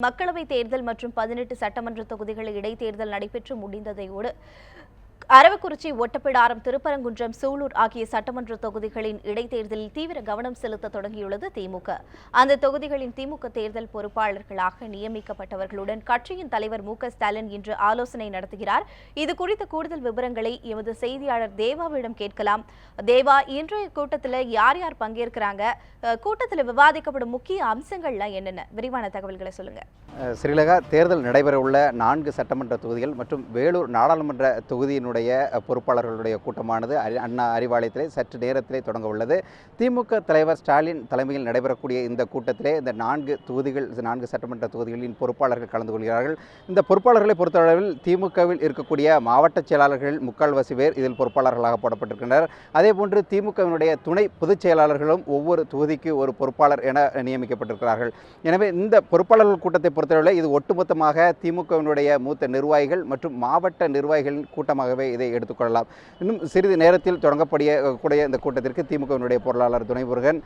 மக்களவைத் தேர்தல் மற்றும் பதினெட்டு சட்டமன்ற தொகுதிகள் இடைத்தேர்தல் நடைபெற்று முடிந்ததையோடு அரவக்குறிச்சி ஒட்டப்பிடாரம் திருப்பரங்குன்றம் சூலூர் ஆகிய சட்டமன்ற தொகுதிகளின் இடைத்தேர்தலில் தீவிர கவனம் செலுத்த தொடங்கியுள்ளது திமுக. அந்த தொகுதிகளின் திமுக தேர்தல் பொறுப்பாளர்களாக நியமிக்கப்பட்டவர்களுடன் கட்சியின் தலைவர் மு ஸ்டாலின் இன்று ஆலோசனை நடத்துகிறார். இது குறித்த கூடுதல் விவரங்களை எமது செய்தியாளர் தேவாவிடம் கேட்கலாம். தேவா இன்றைய கூட்டத்தில் யார் யார் பங்கேற்கிறாங்க? கூட்டத்தில் விவாதிக்கப்படும் முக்கிய அம்சங்கள்லாம் என்னென்ன? விரிவான தகவல்களை சொல்லுங்க. அஹ் தேர்தல் நடைபெறவுள்ள நான்கு சட்டமன்ற தொகுதிகள் மற்றும் வேலூர் நாடாளுமன்ற தொகுதியினுடைய அஹ், பொறுப்பாளர்களுடைய கூட்டமானது அண்ணா அறிவாலயத்திலே சற்று நேரத்திலே தொடங்க உள்ளது. திமுக தலைவர் ஸ்டாலின் தலைமையில் நடைபெறக்கூடிய இந்த கூட்டத்திலே இந்த நான்கு தொகுதிகள் நான்கு சட்டமன்ற தொகுதிகளின் பொறுப்பாளர்கள் கலந்து கொள்கிறார்கள். இந்த பொறுப்பாளர்களை பொறுத்தளவில் திமுகவில் இருக்கக்கூடிய மாவட்ட செயலாளர்கள் முக்கால்வாசி பேர் இதில் பொறுப்பாளர்களாக போடப்பட்டிருக்கின்றனர். அதேபோன்று திமுகவினுடைய துணை பொதுச் செயலாளர்களும் ஒவ்வொரு தொகுதிக்கு ஒரு பொறுப்பாளர் என நியமிக்கப்பட்டிருக்கிறார்கள். எனவே இந்த பொறுப்பாளர்கள் கூட்டத்தை பொறுத்தளவில் இது ஒட்டுமொத்தமாக திமுகவினுடைய மூத்த நிர்வாகிகள் மற்றும் மாவட்ட நிர்வாகிகளின் கூட்டமாகவே இதை எடுத்துக்கொள்ளலாம். இன்னும் சிறிது நேரத்தில் தொடங்கப்படிய கூடிய இந்த கூட்டத்திற்கு திமுகவினுடைய பொருளாளர் துணைமுருகன்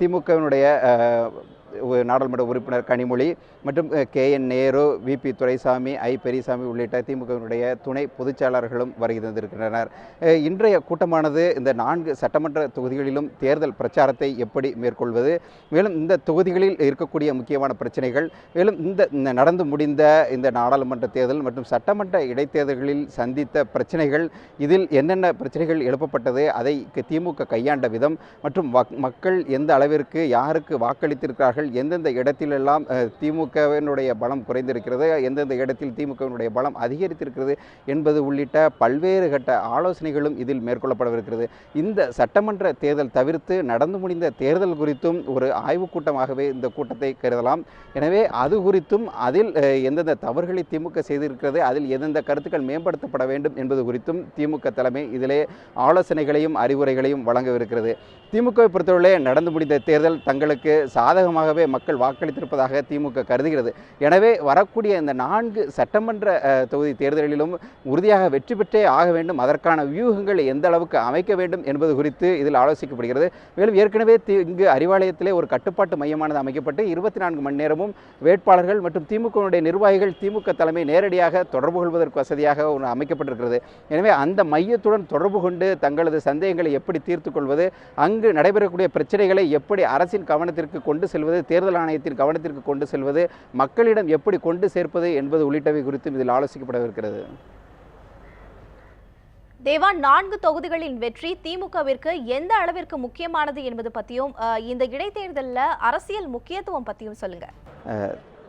திமுகவினுடைய நாடாளுமன்ற உறுப்பினர் கனிமொழி மற்றும் K. N. Nehru VP Duraisamy I. Periyasamy உள்ளிட்ட திமுகவினுடைய துணை பொதுச்செயலாளர்களும் வருகை தந்திருக்கின்றனர். இன்றைய கூட்டமானது இந்த நான்கு சட்டமன்ற தொகுதிகளிலும் தேர்தல் பிரச்சாரத்தை எப்படி மேற்கொள்வது? மேலும் இந்த தொகுதிகளில் இருக்கக்கூடிய முக்கியமான பிரச்சனைகள் மேலும் இந்த நடந்து முடிந்த இந்த நாடாளுமன்ற தேர்தல் மற்றும் சட்டமன்ற இடைத்தேர்தல்களில் சந்தித்த பிரச்சனைகள் இதில் என்னென்ன பிரச்சனைகள் எழுப்பப்பட்டது அதை திமுக கையாண்ட விதம் மற்றும் மக்கள் எந்த அளவிற்கு யாருக்கு வாக்களித்திருக்கிறார்கள் எந்தெந்த இடத்திலெல்லாம் திமுகவினுடைய பலம் குறைந்திருக்கிறது எந்தெந்த இடத்தில் திமுகவினுடைய பலம் அதிகரித்திருக்கிறது என்பது உள்ளிட்ட பல்வேறு கட்ட ஆலோசனைகளும் இதில் மேற்கொள்ளப்படவிருக்கிறது. இந்த சட்டமன்ற தேர்தல் தவிர்த்து நடந்து முடிந்த தேர்தல் குறித்தும் ஒரு ஆய்வுக் கூட்டமாகவே இந்த கூட்டத்தை கருதலாம். எனவே அது குறித்தும் அதில் எந்தெந்த தவறுகளை திமுக செய்திருக்கிறது அதில் எந்தெந்த கருத்துக்கள் மேம்படுத்தப்பட வேண்டும் என்பது குறித்தும் திமுக தலைமை இதிலே ஆலோசனைகளையும் அறிவுரைகளையும் வழங்கவிருக்கிறது. திமுகவை பொறுத்தவரை நடந்து முடிந்த தேர்தல் தங்களுக்கு சாதகமாக சாதகமாகவே மக்கள் வாக்களித்திருப்பதாக திமுக கருதுகிறது. எனவே வரக்கூடிய இந்த நான்கு சட்டமன்ற தொகுதி தேர்தலிலும் உறுதியாக வெற்றி பெற்றே ஆக வேண்டும். அதற்கான வியூகங்கள் எந்த அளவுக்கு அமைக்க வேண்டும் என்பது குறித்து இதில் ஆலோசிக்கப்படுகிறது. மேலும் ஏற்கனவே இங்கு அறிவாலயத்திலே ஒரு கட்டுப்பாட்டு மையமானது அமைக்கப்பட்டு இருபத்தி நான்கு மணி நேரமும் வேட்பாளர்கள் மற்றும் திமுகவினுடைய நிர்வாகிகள் திமுக தலைமை நேரடியாக தொடர்பு கொள்வதற்கு வசதியாக ஒன்று அமைக்கப்பட்டிருக்கிறது. எனவே அந்த மையத்துடன் தொடர்பு கொண்டு தங்களது சந்தேகங்களை எப்படி தீர்த்து கொள்வது அங்கு நடைபெறக்கூடிய பிரச்சனைகளை எப்படி அரசின் கவனத்திற்கு கொண்டு செல்வது தேர்தல் ஆணையத்தின் கவனத்திற்கு கொண்டு செல்வது மக்களிடம் எப்படி கொண்டு சேர்ப்பது என்பது உள்ளிட்டவை குறித்தும் இதில் ஆலோசிக்கப்படவிருக்கிறது. தேவா நான்கு தொகுதிகளின் வெற்றி திமுகவிற்கு எந்த அளவிற்கு முக்கியமானது என்பது அஹ், இந்த இடைத்தேர்தல்ல அரசியல் முக்கியத்துவம் பத்தியும் சொல்லுங்க.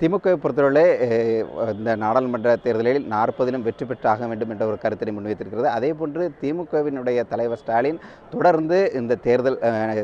திமுகவை பொறுத்தவரை இந்த நாடாளுமன்ற தேர்தலில் நாற்பதிலும் வெற்றி பெற்றாக வேண்டும் என்ற ஒரு கருத்தினை முன்வைத்திருக்கிறது. அதே போன்று திமுகவினுடைய தலைவர் ஸ்டாலின் தொடர்ந்து இந்த தேர்தல்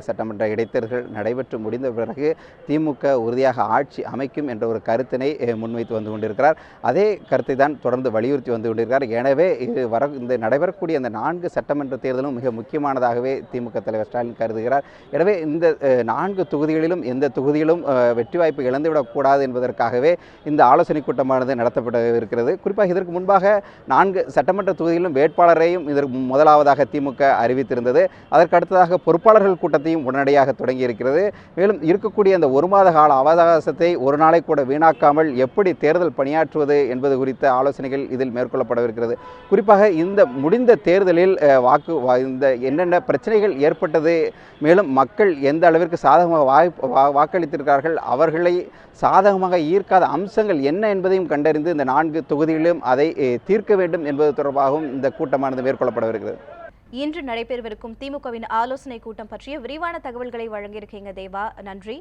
சட்டமன்ற இடைத்தேர்தல் நடைபெற்று முடிந்த பிறகு திமுக உறுதியாக ஆட்சி அமைக்கும் என்ற ஒரு கருத்தினை முன்வைத்து வந்து கொண்டிருக்கிறார். அதே கருத்தை தான் தொடர்ந்து வலியுறுத்தி வந்து கொண்டிருக்கிறார். எனவே இது வர இந்த நடைபெறக்கூடிய அந்த நான்கு சட்டமன்ற தேர்தலும் மிக முக்கியமானதாகவே திமுக தலைவர் ஸ்டாலின் கருதுகிறார். எனவே இந்த நான்கு தொகுதிகளிலும் எந்த தொகுதியிலும் வெற்றி வாய்ப்பு இழந்துவிடக்கூடாது என்பதற்காக என்பதற்காகவே இந்த ஆலோசனை கூட்டமானது நடத்தப்பட இருக்கிறது. குறிப்பாக இதற்கு முன்பாக நான்கு சட்டமன்ற தொகுதிகளிலும் வேட்பாளரையும் இதற்கு முதலாவதாக திமுக அறிவித்திருந்தது. அதற்கு அடுத்ததாக பொறுப்பாளர்கள் கூட்டத்தையும் உடனடியாக தொடங்கியிருக்கிறது மேலும் இருக்கக்கூடிய அந்த ஒரு மாத கால அவகாசத்தை ஒரு நாளை கூட வீணாக்காமல் எப்படி தேர்தல் பணியாற்றுவது என்பது குறித்த ஆலோசனைகள் இதில் மேற்கொள்ளப்படவிருக்கிறது குறிப்பாக இந்த முடிந்த தேர்தலில் வாக்கு இந்த என்னென்ன பிரச்சனைகள் ஏற்பட்டது மேலும் மக்கள் எந்த அளவிற்கு சாதகமாக வாய்ப்பு வாக்களித்திருக்கிறார்கள் அவர்களை சாதகமாக தீர்க்காத அம்சங்கள் என்ன என்பதையும் கண்டறிந்து இந்த நான்கு தொகுதிகளிலும் அதை தீர்க்க வேண்டும் என்பது தொடர்பாகவும் இந்த கூட்டமானது மேற்கொள்ளப்படவிருக்கிறது இன்று நடைபெறவிருக்கும் திமுகவின் ஆலோசனை கூட்டம் பற்றிய விரிவான தகவல்களை வழங்கியிருக்கீங்க தேவா. நன்றி.